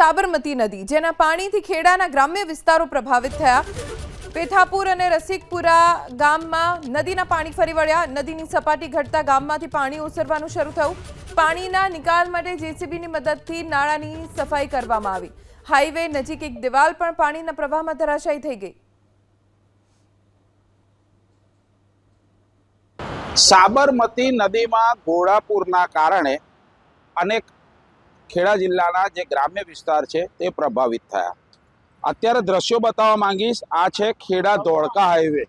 સાબરમતી નદી, જેના પાણીથી ખેડાના ગ્રામ્ય વિસ્તારો પ્રભાવિત થયા. પેથાપુર અને રસિકપુરા ગામમાં નદીના પાણી ફરી વળ્યા. નદીની સપાટી ઘટતા ગામમાંથી પાણી ઓસરવાનું શરૂ થયું. પાણીના નિકાલ માટે જેસીબીની મદદથી નાળાની સફાઈ કરવામાં આવી. હાઈવે નજીક એક દિવાલ પણ પાણીના પ્રવાહમાં ધરાશાયી થઈ ગઈ. સાબરમતી નદીમાં ઘોડાપુરના કારણે અનેક ખેડા જિલ્લાના જે ગ્રામ્ય વિસ્તાર છે તે પ્રભાવિત થયા. અત્યારે દ્રશ્યો બતાવવા માંગીશ, આ છે ખેડા ધોળકા હાઈવે.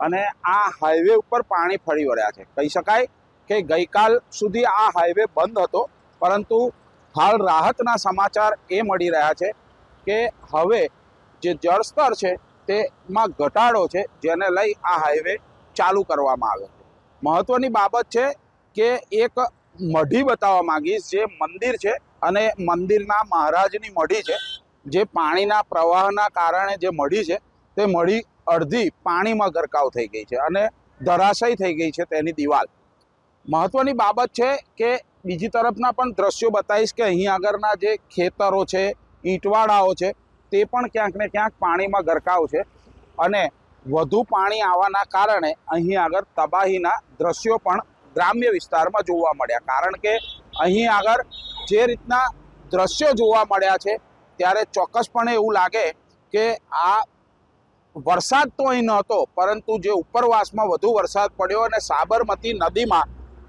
અને આ હાઈવે ઉપર પાણી ફરી વળ્યા છે. કહી શકાય કે ગઈકાલ સુધી આ હાઈવે બંધ હતો, પરંતુ હાલ રાહતના સમાચાર એ મળી રહ્યા છે કે હવે જે જળસ્તર છે તેમાં ઘટાડો છે, જેને લઈ આ હાઈવે ચાલુ કરવામાં આવ્યો છે. મહત્વની બાબત છે કે એક મઢી બતાવવા માંગીશ, જે મંદિર છે અને મંદિરના મહારાજની મઢી છે, જે પાણીના પ્રવાહના કારણે જે મઢી છે, તે મઢી અડધી પાણીમાં ગરકાવ થઈ ગઈ છે અને ધરાશય થઈ ગઈ છે તેની દિવાલ. મહત્વની બાબત છે કે બીજી તરફના પણ દ્રશ્યો બતાવીશ કે અહીં આગળના જે ખેતરો છે, ઈંટવાડાઓ છે, તે પણ ક્યાંક ને ક્યાંક પાણીમાં ગરકાવ છે અને વધુ પાણી આવવાના કારણે અહીં આગળ તબાહીના દ્રશ્યો પણ ગ્રામ્ય વિસ્તારમાં જોવા મળ્યા. કારણ કે અહીં આગળ જે રીતના દ્રશ્યો જોવા મળ્યા છે, ત્યારે ચોક્કસપણે એવું લાગે કે આ વરસાદ તો અહીં નહોતો, પરંતુ જે ઉપરવાસમાં વધુ વરસાદ પડ્યો અને સાબરમતી નદીમાં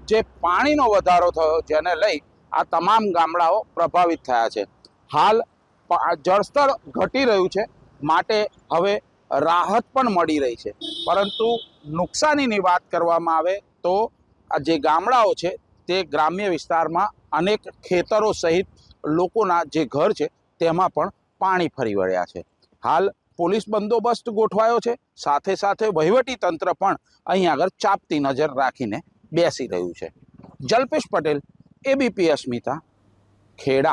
જે પાણીનો વધારો થયો, જેને લઈ આ તમામ ગામડાઓ પ્રભાવિત થયા છે. હાલ જળસ્તર ઘટી રહ્યું છે, માટે હવે રાહત પણ મળી રહી છે. પરંતુ નુકસાનીની વાત કરવામાં આવે તો આ જે ગામડાઓ છે તે ગ્રામ્ય વિસ્તારમાં અનેક ખેતરો સહિત લોકોના જે ઘર છે, તેમાં પણ પાણી ફરી વળ્યા છે. હાલ પોલીસ બંદોબસ્ત ગોઠવાયો છે. સાથે સાથે વહીવટી તંત્ર પણ અહીં આગળ ચાપતી નજર રાખીને બેસી રહ્યું છે. જલ્પેશ પટેલ એબીપી અસ્મિતા ખેડા.